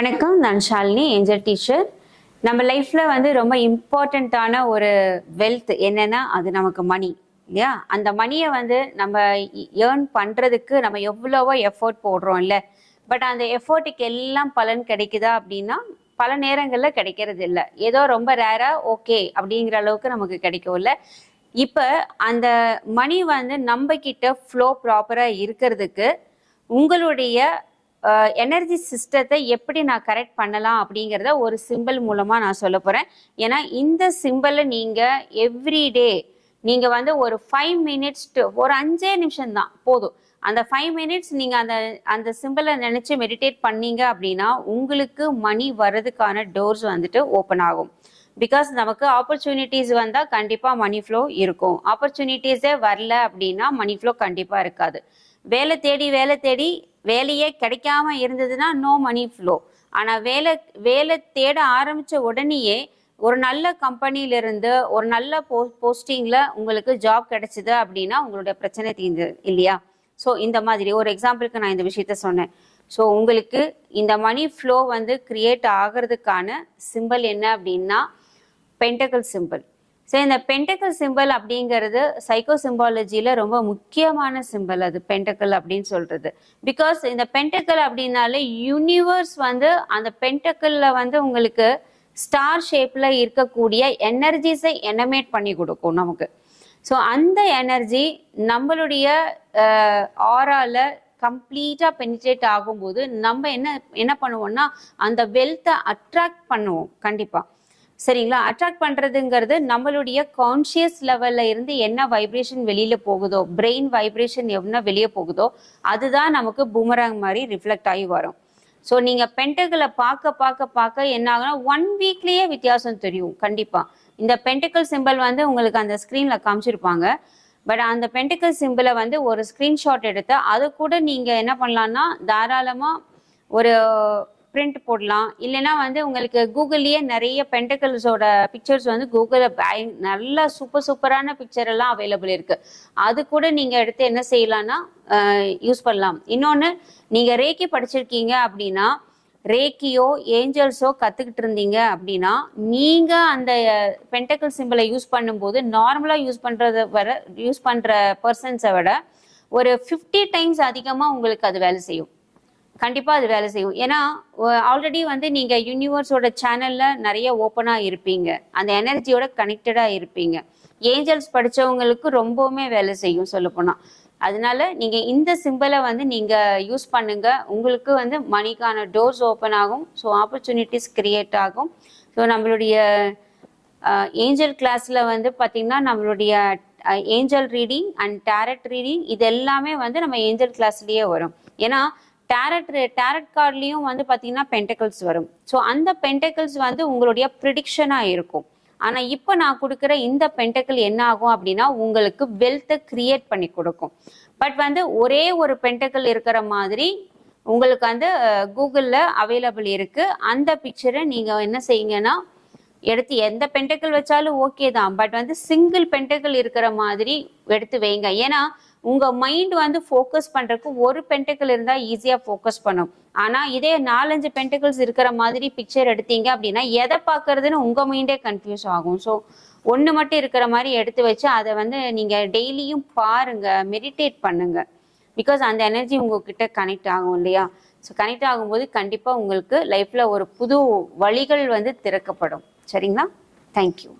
வணக்கம் நான் Shalini angel teacher. நம்ம லைஃப்ல வந்து ரொம்ப இம்பார்ட்டண்ட்டான ஒரு வெல்த் என்னன்னா அது நமக்கு மணி இல்லையா? அந்த மணியை வந்து நம்ம ஏர்ன் பண்றதுக்கு நம்ம எவ்வளவோ எஃபோர்ட் போடுறோம் இல்ல பட் அந்த எஃபோர்ட்டுக்கு எல்லாம் பலன் கிடைக்குதா அப்படின்னா பல நேரங்களில் கிடைக்கிறது இல்லை. ஏதோ ரொம்ப ரேராக ஓகே அப்படிங்கிற அளவுக்கு நமக்கு கிடைக்கும் இப்போ அந்த மணி வந்து நம்ம கிட்ட ஃப்ளோ ப்ராப்பராக இருக்கிறதுக்கு உங்களுடைய எனர்ஜி சிஸ்டத்தை எப்படி நான் கரெக்ட் பண்ணலாம் அப்படிங்கிறத ஒரு சிம்பிள் மூலமாக நான் சொல்ல போகிறேன் ஏன்னா இந்த சிம்பிளை நீங்கள் எவ்ரிடே நீங்கள் வந்து ஒரு ஃபைவ் மினிட்ஸ் ஒரு அஞ்சே நிமிஷம் தான் போதும். அந்த ஃபைவ் மினிட்ஸ் நீங்கள் அந்த அந்த சிம்பிளை நினச்சி மெடிடேட் பண்ணீங்க அப்படின்னா உங்களுக்கு மணி வர்றதுக்கான டோர்ஸ் வந்துட்டு ஓப்பன் ஆகும். பிகாஸ் நமக்கு ஆப்பர்ச்சுனிட்டிஸ் வந்தால் கண்டிப்பாக மணி ஃப்ளோ இருக்கும். ஆப்பர்ச்சுனிட்டிஸே வரல அப்படின்னா மணி ஃப்ளோ கண்டிப்பாக இருக்காது. வேலை தேடி வேலை தேடி வேலையே கிடைக்காம இருந்ததுன்னா நோ மணி ஃப்ளோ ஆனால் வேலை வேலை தேட ஆரம்பித்த உடனேயே ஒரு நல்ல கம்பெனியிலிருந்து ஒரு நல்ல போ போஸ்டிங்கில் உங்களுக்கு ஜாப் கிடைச்சிது அப்படின்னா உங்களுடைய பிரச்சனை தீர்ந்து இல்லையா? ஸோ இந்த மாதிரி ஒரு எக்ஸாம்பிளுக்கு நான் இந்த விஷயத்த சொன்னேன். ஸோ உங்களுக்கு இந்த மணி ஃப்ளோ வந்து கிரியேட் ஆகிறதுக்கான சிம்பிள் என்ன அப்படின்னா பென்டகல் சிம்பிள் ஸோ இந்த பென்டக்கல் சிம்பிள் அப்படிங்கிறது சைக்கோ சிம்பாலஜியில் ரொம்ப முக்கியமான சிம்பிள் அது பென்டக்கல் அப்படின்னு சொல்றது. பிகாஸ் இந்த பென்டக்கல் அப்படின்னாலே யூனிவர்ஸ் வந்து அந்த பென்டக்கல்ல வந்து உங்களுக்கு ஸ்டார் ஷேப்ல இருக்கக்கூடிய எனர்ஜிஸை எனமேட் பண்ணி கொடுக்கும் நமக்கு. ஸோ அந்த எனர்ஜி நம்மளுடைய ஆரால கம்ப்ளீட்டாக பெனிட்ரேட் ஆகும்போது நம்ம என்ன என்ன பண்ணுவோம்னா அந்த வெல்த்தை அட்ராக்ட் பண்ணுவோம் கண்டிப்பாக சரிங்களா? அட்ராக்ட் பண்ணுறதுங்கிறது நம்மளுடைய கான்ஷியஸ் லெவலில் இருந்து என்ன வைப்ரேஷன் வெளியில் போகுதோ பிரெயின் வைப்ரேஷன் என்ன வெளியே போகுதோ அதுதான் நமக்கு பூமராங் மாதிரி ரிஃப்ளெக்ட் ஆகி வரும். ஸோ நீங்கள் பென்டகளை பார்க்க பார்க்க பார்க்க என்ன ஆகுனா ஒன் வீக்லேயே வித்தியாசம் தெரியும் கண்டிப்பாக இந்த பென்டக்கல் சிம்பிள் வந்து உங்களுக்கு அந்த ஸ்க்ரீனில் காமிச்சிருப்பாங்க. பட் அந்த பென்டக்கல் சிம்பிளை வந்து ஒரு ஸ்க்ரீன்ஷாட் எடுத்து அதை கூட நீங்கள் என்ன பண்ணலான்னா தாராளமாக ஒரு பிரிண்ட் போடலாம். இல்லைன்னா வந்து உங்களுக்கு கூகுள்லேயே நிறைய பென்டிக்கல்ஸோட பிக்சர்ஸ் வந்து கூகுளில் நல்ல சூப்பர் சூப்பரான பிக்சர் எல்லாம் அவைலபிள் இருக்குது அது கூட நீங்கள் எடுத்து என்ன செய்யலாம்னா யூஸ் பண்ணலாம். இன்னொன்று நீங்கள் ரேக்கி படிச்சிருக்கீங்க அப்படின்னா ரேக்கியோ ஏஞ்சல்ஸோ கற்றுக்கிட்டு இருந்தீங்க அப்படின்னா நீங்கள் அந்த பென்டக்கல் சிம்பிளை யூஸ் பண்ணும்போது நார்மலாக யூஸ் பண்ணுறத வர யூஸ் பண்ணுற பர்சன்ஸை விட ஒரு ஃபிஃப்டி டைம்ஸ் அதிகமாக உங்களுக்கு அது வேலை செய்யும். கண்டிப்பாக அது வேலை செய்யும். ஏன்னா ஆல்ரெடி வந்து நீங்கள் யூனிவர்ஸோட சேனலில் நிறைய ஓப்பனாக இருப்பீங்க. அந்த எனர்ஜியோட கனெக்டடாக இருப்பீங்க. ஏஞ்சல்ஸ் படித்தவங்களுக்கு ரொம்பவுமே வேலை செய்யும் சொல்லப்போனால் அதனால நீங்கள் இந்த சிம்பிளை வந்து நீங்கள் யூஸ் பண்ணுங்க. உங்களுக்கு வந்து மணிக்கான டோர்ஸ் ஓப்பன் ஆகும். ஸோ ஆப்பர்ச்சுனிட்டிஸ் கிரியேட் ஆகும். ஸோ நம்மளுடைய ஏஞ்சல் கிளாஸில் வந்து பார்த்திங்கன்னா நம்மளுடைய angel reading and tarot reading இது எல்லாமே வந்து நம்ம ஏஞ்சல் கிளாஸ்லேயே வரும். ஏன்னா டேரட் டேரட் கார்ட்லேயும் வந்து பார்த்தீங்கன்னா பென்டக்கிள்ஸ் வரும். ஸோ அந்த பென்டக்கிள்ஸ் வந்து உங்களுடைய ப்ரிடிக்ஷனாக இருக்கும். ஆனால் இப்போ நான் கொடுக்குற இந்த பென்டக்கிள் என்ன ஆகும் அப்படின்னா உங்களுக்கு வெல்த்தை கிரியேட் பண்ணி கொடுக்கும். பட் வந்து ஒரே ஒரு பென்டக்கிள் இருக்கிற மாதிரி உங்களுக்கு வந்து கூகுளில் அவைலபிள் இருக்குது அந்த பிக்சரை நீங்கள் என்ன செய்யுங்கன்னா எடுத்து எந்த பென்டக்கிள் வச்சாலும் ஓகே தான். பட் வந்து சிங்கிள் பென்டக்கிள் இருக்கிற மாதிரி எடுத்து வைங்க. ஏன்னா உங்கள் மைண்ட் வந்து ஃபோக்கஸ் பண்ணுறதுக்கு ஒரு பென்டக்கிள் இருந்தால் ஈஸியாக ஃபோக்கஸ் பண்ணும். ஆனால் இதே நாலஞ்சு பென்டக்கிள்ஸ் இருக்கிற மாதிரி பிக்சர் எடுத்தீங்க அப்படின்னா எதை பார்க்கறதுன்னு உங்கள் மைண்டே கன்ஃபியூஸ் ஆகும். ஸோ ஒன்று மட்டும் இருக்கிற மாதிரி எடுத்து வச்சு அதை வந்து நீங்கள் டெய்லியும் பாருங்கள் மெடிடேட் பண்ணுங்கள் பிகாஸ் அந்த எனர்ஜி உங்ககிட்ட கனெக்ட் ஆகும் இல்லையா? ஸோ கனெக்ட் ஆகும்போது கண்டிப்பாக உங்களுக்கு லைஃப்பில் ஒரு புது வழிகள் வந்து திறக்கப்படும். சரிங்களா? தேங்க்யூ